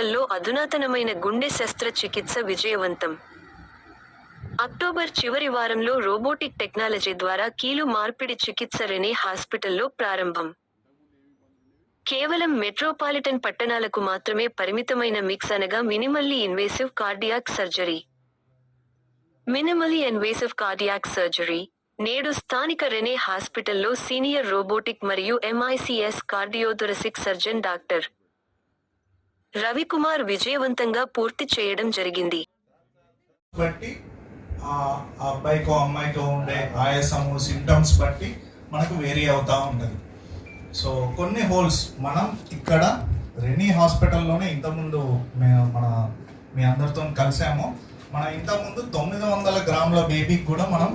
అధునాతనమైన గుండె శస్త్రచికిత్స విజయవంతం. అక్టోబర్ చివరి వారంలో రోబోటిక్ టెక్నాలజీ ద్వారా కీలు మార్పిడి చికిత్స రెనే హాస్పిటల్లో ప్రారంభం. కేవలం మెట్రోపాలిటన్ పట్టణాలకు మాత్రమే పరిమితమైన మిక్స్ అనగా minimally invasive cardiac surgery. Minimally invasive cardiac surgery నేడు స్థానిక రెనే హాస్పిటల్లో సీనియర్ రోబోటిక్ మరియు MICS cardiothoracic surgeon doctor. Ravikumar విజయవంతంగా పూర్తి చేయడం జరిగింది. బట్టి ఆ అబ్బాయికో అమ్మాయికో ఉండే ఆయాసము సిమ్టమ్స్ బట్టి మనకు వేరీ అవుతా ఉంటుంది. సో కొన్ని హోల్స్ మనం ఇక్కడ రెనీ హాస్పిటల్లోనే ఇంతకుముందు మేము మన మీ అందరితో కలిసాము. మనం ఇంతకుముందు తొమ్మిది వందల గ్రాముల బేబీకి కూడా మనం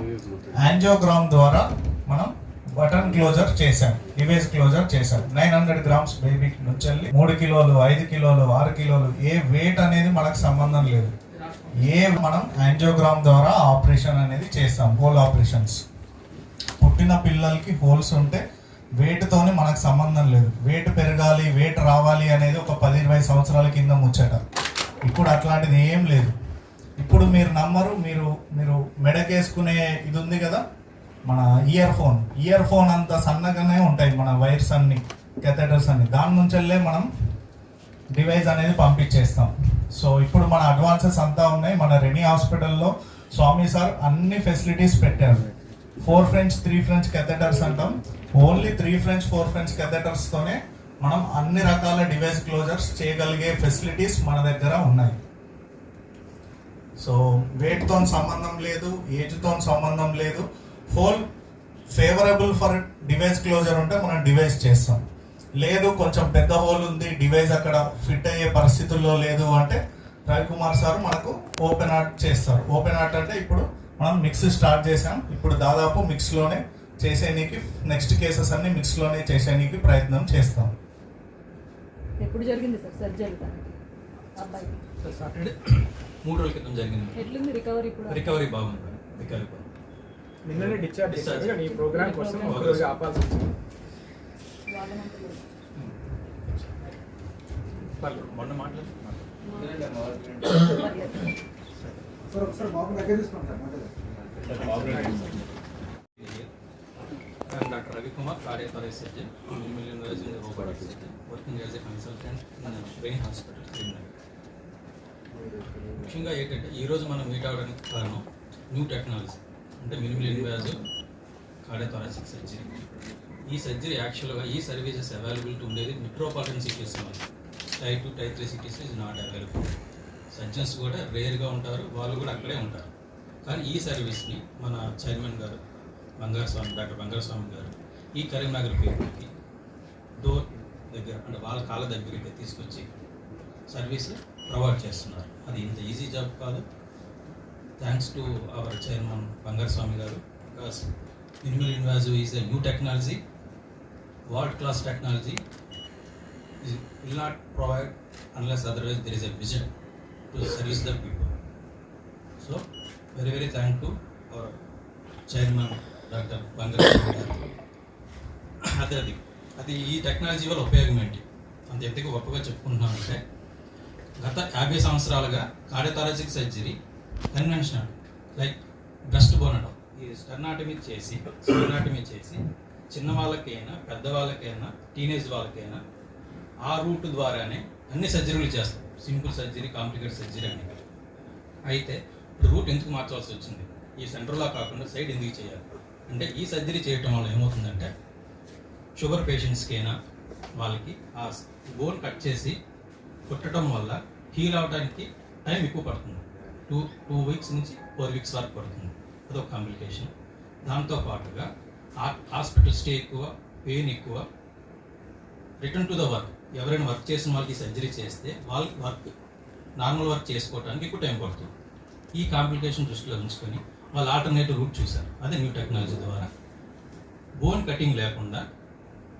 యాంజియోగ్రామ్ ద్వారా మనం బటన్ క్లోజర్ చేశాం డివైస్ క్లోజర్ చేశాం. నైన్ హండ్రెడ్ గ్రామ్స్ బేబీకి నుంచి వెళ్ళి మూడు కిలోలు ఐదు కిలోలు ఆరు కిలోలు ఏ వెయిట్ అనేది మనకు సంబంధం లేదు. ఏ మనం యాంజియోగ్రామ్ ద్వారా ఆపరేషన్ అనేది చేస్తాం హోల్ ఆపరేషన్స్ పుట్టిన పిల్లలకి హోల్స్ ఉంటే వెయిట్తోని మనకు సంబంధం లేదు. వెయిట్ పెరగాలి వెయిట్ రావాలి అనేది ఒక పది ఇరవై సంవత్సరాల కింద ముచ్చట. ఇప్పుడు అట్లాంటిది ఏం లేదు. ఇప్పుడు మీరు నమ్మరు మీరు మీరు మెడకేసుకునే ఇది ఉంది కదా? మన ఇయర్ ఫోన్ ఇయర్ ఫోన్ అంత సన్నగానే ఉంటాయి మన వైర్స్ అన్ని కెథెటర్స్ అన్ని. దాని నుంచెల్లే మనం డివైస్ అనేది పంపించేస్తాం. సో ఇప్పుడు మన అడ్వాన్సెస్ అంతా ఉన్నాయి. మన రెనీ హాస్పిటల్లో స్వామి సార్ అన్ని ఫెసిలిటీస్ పెట్టారు. Four French three French catheters అంటాం. Only three French four French కెథెటర్స్తోనే మనం అన్ని రకాల డివైస్ క్లోజర్స్ చేయగలిగే ఫెసిలిటీస్ మన దగ్గర ఉన్నాయి. సో వెయిట్తో సంబంధం లేదు ఏజ్తో సంబంధం లేదు. Hole favourable for device closure ఉంటే మనం డివైస్ చేస్తాం. లేదు కొంచెం పెద్ద హోల్ ఉంది డివైస్ అక్కడ ఫిట్ అయ్యే పరిస్థితుల్లో లేదు అంటే రవికుమార్ సార్ మనకు ఓపెన్ ఆర్ట్ చేస్తారు. ఓపెన్ ఆర్ట్ అంటే ఇప్పుడు మనం మిక్స్ స్టార్ట్ చేసాం ఇప్పుడు దాదాపు మిక్స్లోనే చేసేనికి నెక్స్ట్ కేసెస్ అన్ని మిక్స్లోనే చేసేనికి ప్రయత్నం చేస్తాం. ఎప్పుడు జరిగింది సార్ సర్జరీ సాటర్డే మూడు రోజుల క్రితం జరిగింది. ఎట్లుంది రికవరీ కూడా రికవరీ బాగుంది రికవరీ బాగుంది. నిన్ననే డిశ్చార్జ్ చేశారు. కానీ ఈ ప్రోగ్రామ్ కోసం ఒకరోజు మొన్న మాట్లాడుతున్నాను doctor Ravikumar కార్యపరి surgeon million working as a consultant brain hospital ముఖ్యంగా ఏంటంటే ఈరోజు మనం మీట్ అవ్వడానికి కారణం న్యూ టెక్నాలజీ అంటే మినిమల్ ఇన్వాజ్ కార్డియోథరాసిక్ సర్జరీ ఈ సర్జరీ యాక్చువల్గా ఈ సర్వీసెస్ అవైలబిలిటీ ఉండేది మెట్రోపాలిటన్ సిటీస్లో type two type three cities is not available surgeons కూడా రేర్గా ఉంటారు వాళ్ళు కూడా అక్కడే ఉంటారు. కానీ ఈ సర్వీస్ని మన చైర్మన్ గారు బంగారు స్వామి డాక్టర్ బంగారు స్వామి గారు ఈ కరీంనగర్ పేరుకి డోర్ దగ్గర అంటే వాళ్ళ కాళ్ళ దగ్గరికి తీసుకొచ్చి సర్వీస్ ప్రొవైడ్ చేస్తున్నారు. అది ఇంత ఈజీ జాబ్ కాదు. Thanks to our chairman Bangaru Swamy garu. Because minimal invasive is a new technology world class technology will not provide unless otherwise there is a vision to service the people so very very thank to our chairman doctor Bangaru Swamy garu. అదే అది. అది ఈ technology వల్ల ఉపయోగం ఏంటి? అంత ఎందుకు గొప్పగా చెప్పుకుంటున్నామంటే గత యాభై సంవత్సరాలుగా కార్డియోథారసిక్ సర్జరీ కన్వెన్షనల్ లైక్ డస్ట్ బోనడం. ఈ స్టర్నాటమీ చేసి స్టర్నాటమీ చేసి చిన్న వాళ్ళకైనా పెద్దవాళ్ళకైనా టీనేజ్ వాళ్ళకైనా ఆ రూట్ ద్వారానే అన్ని సర్జరీలు చేస్తాం. సింపుల్ సర్జరీ కాంప్లికేట్ సర్జరీ అని. అయితే ఇప్పుడు రూట్ ఎందుకు మార్చాల్సి వచ్చింది? ఈ సెంటర్లో కాకుండా సైడ్ ఎందుకు చేయాలి? అంటే ఈ సర్జరీ చేయటం వల్ల ఏమవుతుందంటే షుగర్ పేషెంట్స్కైనా వాళ్ళకి ఆ బోన్ కట్ చేసి కుట్టడం వల్ల హీల్ అవడానికి టైం ఎక్కువ పడుతుంది. టూ టూ వీక్స్ నుంచి ఫోర్ వీక్స్ వరకు పడుతుంది. అదొక కాంప్లికేషన్. దాంతో పాటుగా హాస్పిటల్ స్టే ఎక్కువ పెయిన్ ఎక్కువ. Return to the work. ఎవరైనా వర్క్ చేసిన వాళ్ళకి సర్జరీ చేస్తే వాళ్ళ వర్క్ నార్మల్ వర్క్ చేసుకోవడానికి ఎక్కువ టైం పడుతుంది. ఈ కాంప్లికేషన్ దృష్టిలో ఉంచుకొని వాళ్ళు ఆల్టర్నేటివ్ రూట్ చూశారు. అదే న్యూ టెక్నాలజీ ద్వారా. బోన్ కటింగ్ లేకుండా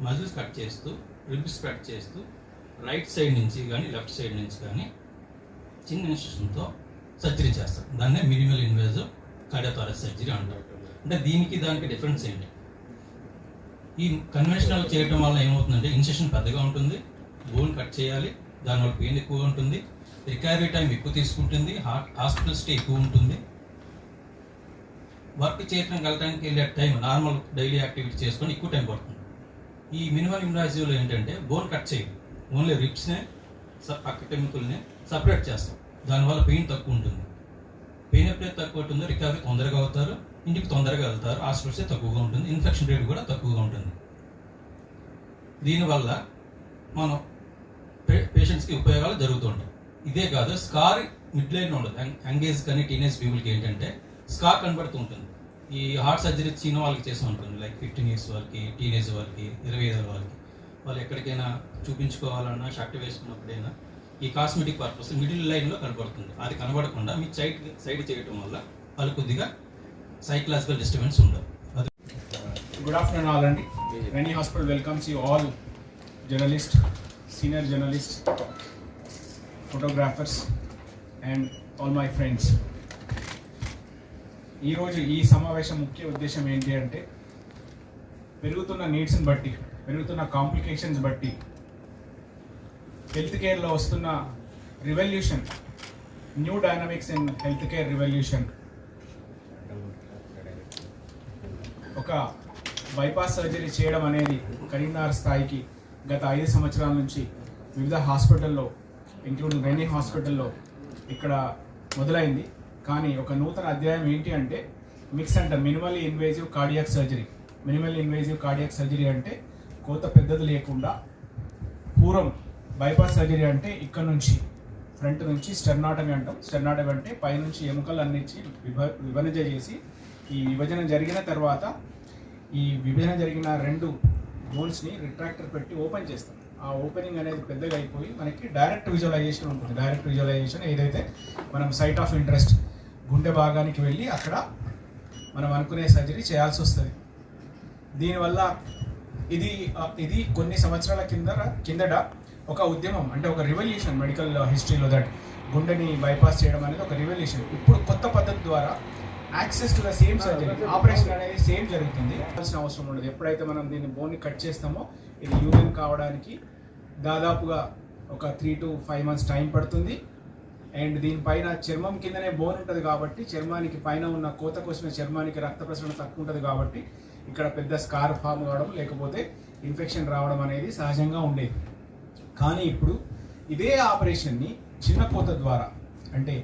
మజిల్స్ కట్ చేస్తూ రిబ్స్ కట్ చేస్తూ రైట్ సైడ్ నుంచి కానీ లెఫ్ట్ సైడ్ నుంచి కానీ చిన్న ఇన్స్ట్రక్షన్తో సర్జరీ చేస్తారు. దాన్నే మినిమల్ ఇన్వేజివ్ కార్డియోథారస్ సర్జరీ అంటారు. అంటే దీనికి దానికి డిఫరెన్స్ ఏంటి? ఈ కన్వెన్షనల్ చేయటం వల్ల ఏమవుతుందంటే ఇన్సెషన్ పెద్దగా ఉంటుంది బోన్ కట్ చేయాలి దానివల్ల పెయిన్ ఎక్కువ ఉంటుంది రికవరీ టైం ఎక్కువ తీసుకుంటుంది హాస్పిటల్ స్టే ఎక్కువ ఉంటుంది. వర్క్ చేయడం వెళ్ళడానికి వెళ్ళే టైం నార్మల్ డైలీ యాక్టివిటీ చేసుకొని ఎక్కువ టైం పడుతుంది. ఈ మినిమల్ ఇన్వాజివ్లో ఏంటంటే బోన్ కట్ చేయదు ఓన్లీ రిప్స్నే పక్క టెంపుల్ని సపరేట్ చేస్తాం. దానివల్ల పెయిన్ తక్కువ ఉంటుంది పెయిన్ ఎప్పుడైతే తక్కువ ఉంటుందో రికవరీ తొందరగా అవుతారు ఇంటికి తొందరగా వెళ్తారు హాస్పిటల్స్ తక్కువగా ఉంటుంది ఇన్ఫెక్షన్ రేట్ కూడా తక్కువగా ఉంటుంది. దీనివల్ల మనం పేషెంట్స్కి ఉపయోగాలు జరుగుతుంటాయి ఇదే కాదు స్కార్ మిడ్ లైన్ ఉండదు యంగేజ్ కానీ టీనేజ్ పీపుల్కి ఏంటంటే స్కార్ కనబడుతూ ఉంటుంది. ఈ హార్ట్ సర్జరీ చిన్న వాళ్ళకి చేసి ఉంటుంది. లైక్ ఫిఫ్టీన్ ఇయర్స్ వాళ్ళకి టీనేజ్ వాళ్ళకి ఇరవై ఐదు వాళ్ళకి. వాళ్ళు ఎక్కడికైనా చూపించుకోవాలన్నా షర్ట్ వేసుకున్నప్పుడైనా ఈ కాస్మెటిక్ పర్పస్ మిడిల్ లైన్లో కనబడుతుంది. అది కనబడకుండా మీ సైడ్ సైడ్ చేయడం వల్ల వాళ్ళు కొద్దిగా సైకలాజికల్ డిస్టర్బెన్స్ ఉండదు. అది గుడ్ ఆఫ్టర్నూన్ ఆల్ అండి Renee hospital welcomes you all journalist senior journalist photographers and all my friends ఈరోజు ఈ సమావేశం ముఖ్య ఉద్దేశం ఏంటి అంటే పెరుగుతున్న నీడ్స్ని బట్టి పెరుగుతున్న కాంప్లికేషన్స్ బట్టి హెల్త్ కేర్లో వస్తున్న revolution new dynamics in health care revolution. ఒక బైపాస్ సర్జరీ చేయడం అనేది కరీంనగర్ స్థాయికి గత ఐదు సంవత్సరాల నుంచి వివిధ హాస్పిటల్లో ఇంక్లూడింగ్ రెనీ హాస్పిటల్లో ఇక్కడ మొదలైంది. కానీ ఒక నూతన అధ్యాయం ఏంటి అంటే మిక్స్ అంటారు minimal invasive cardiac surgery. Minimal invasive cardiac surgery అంటే కోత పెద్దది లేకుండా పూర్వం బైపాస్ సర్జరీ అంటే ఇక్కడ నుంచి ఫ్రంట్ నుంచి స్టెర్నాటమీ అంటాం. స్టెర్నాటమీ అంటే పైనుంచి ఎముకలు అన్నించి విభ విభజన చేసి ఈ విభజన జరిగిన తర్వాత ఈ విభజన జరిగిన రెండు బోన్స్ని రిట్రాక్టర్ పెట్టి ఓపెన్ చేస్తాం. ఆ ఓపెనింగ్ అనేది పెద్దగా అయిపోయి మనకి డైరెక్ట్ విజువలైజేషన్ ఉంటుంది. డైరెక్ట్ విజువలైజేషన్ ఏదైతే మనం సైట్ ఆఫ్ ఇంట్రెస్ట్ గుండె భాగానికి వెళ్ళి అక్కడ మనం అనుకునే సర్జరీ చేయాల్సి వస్తుంది. దీనివల్ల ఇది ఇది కొన్ని సంవత్సరాల కింద కిందట ఒక ఉద్యమం అంటే ఒక రివల్యూషన్ మెడికల్ హిస్టరీలో దట్ గుండెని బైపాస్ చేయడం అనేది ఒక రివల్యూషన్ ఇప్పుడు కొత్త పద్ధతి ద్వారా access to the same surgery operation అనేది సేమ్ జరుగుతుంది. కావాల్సిన అవసరం ఉండదు. ఎప్పుడైతే మనం దీన్ని బోన్ని కట్ చేస్తామో ఇది యూరిన్ కావడానికి దాదాపుగా ఒక three to five months time పడుతుంది. అండ్ దీనిపైన చర్మం కిందనే బోన్ ఉంటుంది కాబట్టి చర్మానికి పైన ఉన్న కోత కోసిన చర్మానికి రక్త ప్రసరణ తక్కువ ఉంటుంది కాబట్టి ఇక్కడ పెద్ద స్కార్ ఫామ్ కావడం లేకపోతే ఇన్ఫెక్షన్ రావడం అనేది సహజంగా ఉండేది. కానీ ఇప్పుడు ఇదే ఆపరేషన్ని చిన్న పూత ద్వారా అంటే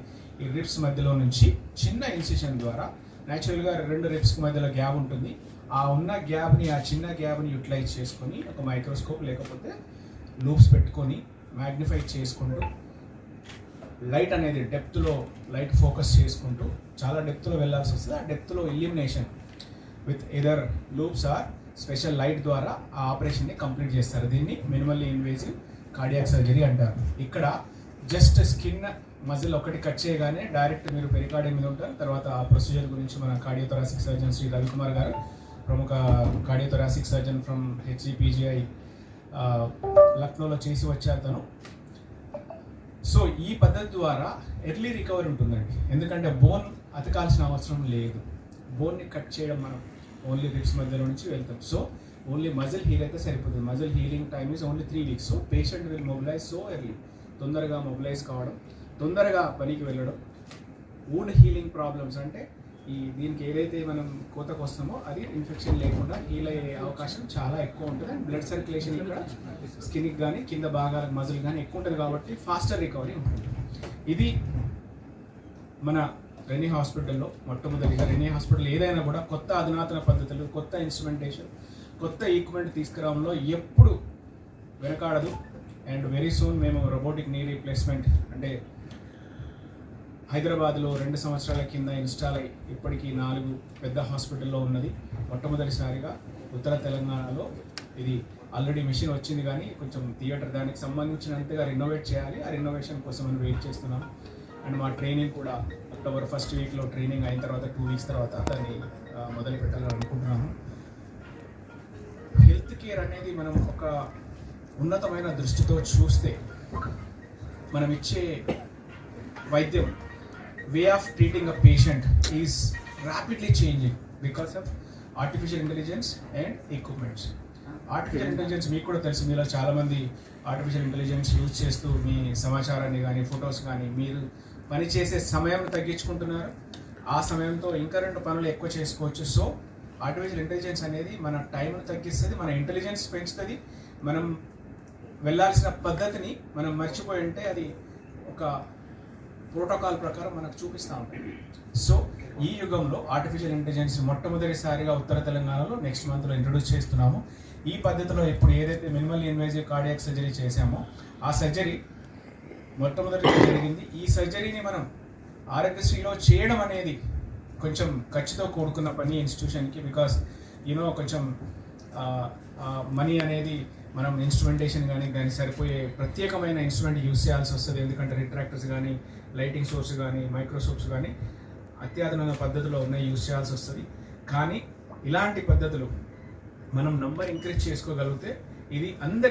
ఈ రిప్స్ మధ్యలో నుంచి చిన్న ఇన్సిషన్ ద్వారా న్యాచురల్గా రెండు రిప్స్ మధ్యలో గ్యాప్ ఉంటుంది. ఆ ఉన్న గ్యాప్ని ఆ చిన్న గ్యాప్ని యూటిలైజ్ చేసుకొని ఒక మైక్రోస్కోప్ లేకపోతే లూప్స్ పెట్టుకొని మ్యాగ్నిఫై చేసుకుంటూ లైట్ అనేది డెప్త్లో లైట్ ఫోకస్ చేసుకుంటూ చాలా డెప్త్లో వెళ్ళాల్సి వస్తుంది. ఆ డెప్త్లో illumination with either loupes or special light ద్వారా ఆ ఆపరేషన్ని కంప్లీట్ చేస్తారు. దీన్ని మినిమల్లీ ఇన్వేజివ్ కార్డియాక్ సర్జరీ అంటారు. ఇక్కడ జస్ట్ స్కిన్ మజిల్ ఒకటి కట్ చేయగానే డైరెక్ట్ మీరు పెరికార్డియం మీద ఉంటారు. తర్వాత ఆ ప్రొసీజర్ గురించి మన కార్డియోథొరాసిక్ సర్జన్ శ్రీ రవికుమార్ గారు ప్రముఖ కార్డియోథొరాసిక్ సర్జన్ ఫ్రమ్ హెచ్జిపిజిఐ లక్నోలో చేసి వచ్చారు తను. సో ఈ పద్ధతి ద్వారా ఎర్లీ రికవరీ ఉంటుందండి. ఎందుకంటే బోన్ అతకాల్సిన అవసరం లేదు. బోన్ని కట్ చేయడం మనం ఓన్లీ రిప్స్ మధ్యలో నుంచి వెళ్తాం. సో ఓన్లీ మజిల్ హీల్ అయితే సరిపోతుంది. Muscle healing time is only three weeks so patient will mobilize so early తొందరగా మొబిలైజ్ కావడం తొందరగా పనికి వెళ్ళడం ఓన్ హీలింగ్ ప్రాబ్లమ్స్ అంటే ఈ దీనికి ఏదైతే మనం కోతకు వస్తామో అది ఇన్ఫెక్షన్ లేకుండా హీల్ అయ్యే అవకాశం చాలా ఎక్కువ ఉంటుంది. అండ్ బ్లడ్ సర్క్యులేషన్ ఇక్కడ స్కిన్కి కానీ కింద భాగాలకు మజిల్ కానీ ఎక్కువ ఉంటుంది కాబట్టి ఫాస్టర్ రికవరీ ఉంటుంది. ఇది మన రెనీ హాస్పిటల్లో మొట్టమొదటిగా రెనీ హాస్పిటల్ ఏదైనా కూడా కొత్త అధునాతన పద్ధతులు కొత్త ఇన్స్ట్రుమెంటేషన్ కొత్త ఈక్విప్మెంట్ తీసుకురావడంలో ఎప్పుడు వెనకాడదు. అండ్ వెరీ సూన్ మేము రోబోటిక్ నీ రీప్లేస్మెంట్ అంటే హైదరాబాద్లో రెండు సంవత్సరాల కింద ఇన్స్టాల్ అయ్యి ఇప్పటికీ నాలుగు పెద్ద హాస్పిటల్లో ఉన్నది. మొట్టమొదటిసారిగా ఉత్తర తెలంగాణలో ఇది ఆల్రెడీ మిషన్ వచ్చింది కానీ కొంచెం థియేటర్ దానికి సంబంధించినంతగా రినోవేట్ చేయాలి. ఆ రినోవేషన్ కోసం మనం వెయిట్ చేస్తున్నాం. అండ్ మా ట్రైనింగ్ కూడా అక్టోబర్ ఫస్ట్ వీక్లో ట్రైనింగ్ అయిన తర్వాత టూ వీక్స్ తర్వాత దాన్ని మొదలు పెట్టాలని అనుకుంటున్నాము. హెల్త్ కేర్ అనేది మనం ఒక ఉన్నతమైన దృష్టితో చూస్తే మనం ఇచ్చే వైద్యం way of treating a patient is rapidly changing because of artificial intelligence and equipments artificial intelligence మీకు కూడా తెలుసు మీలో చాలామంది ఆర్టిఫిషియల్ ఇంటెలిజెన్స్ యూజ్ చేస్తూ మీ సమాచారాన్ని కానీ ఫొటోస్ కానీ మీరు పనిచేసే సమయం తగ్గించుకుంటున్నారు. ఆ సమయంతో ఇంకా రెండు పనులు ఎక్కువ చేసుకోవచ్చు. సో ఆర్టిఫిషియల్ ఇంటెలిజెన్స్ అనేది మన టైంను తగ్గిస్తుంది మన ఇంటెలిజెన్స్ పెంచుతుంది. మనం వెళ్ళాల్సిన పద్ధతిని మనం మర్చిపోయి ఉంటే అది ఒక ప్రోటోకాల్ ప్రకారం మనకు చూపిస్తూ ఉంటుంది. సో ఈ యుగంలో ఆర్టిఫిషియల్ ఇంటెలిజెన్స్ మొట్టమొదటిసారిగా ఉత్తర తెలంగాణలో నెక్స్ట్ మంత్లో ఇంట్రొడ్యూస్ చేస్తున్నాము. ఈ పద్ధతిలో ఇప్పుడు ఏదైతే మినిమల్ ఇన్వేజివ్ కార్డియాక్ సర్జరీ చేశామో ఆ సర్జరీ మొట్టమొదటిగా జరిగింది. ఈ సర్జరీని మనం ఆరోగ్యశ్రీలో చేయడం అనేది కొంచెం ఖర్చుతో కూడుకున్న పని ఇన్స్టిట్యూషన్కి బికాస్ యూనో కొంచెం మనీ అనేది మనం ఇన్స్ట్రుమెంటేషన్ కానీ దానికి సరిపోయే ప్రత్యేకమైన ఇన్స్ట్రుమెంట్ యూస్ చేయాల్సి వస్తుంది. ఎందుకంటే రిట్రాక్టర్స్ కానీ లైటింగ్ సోర్స్ కానీ మైక్రోసోప్స్ కానీ అత్యాధునిక పద్ధతిలో ఉన్నాయి యూస్ చేయాల్సి వస్తుంది. కానీ ఇలాంటి పద్ధతులు మనం నంబర్ ఇంక్రీజ్ చేసుకోగలిగితే ఇది అందరి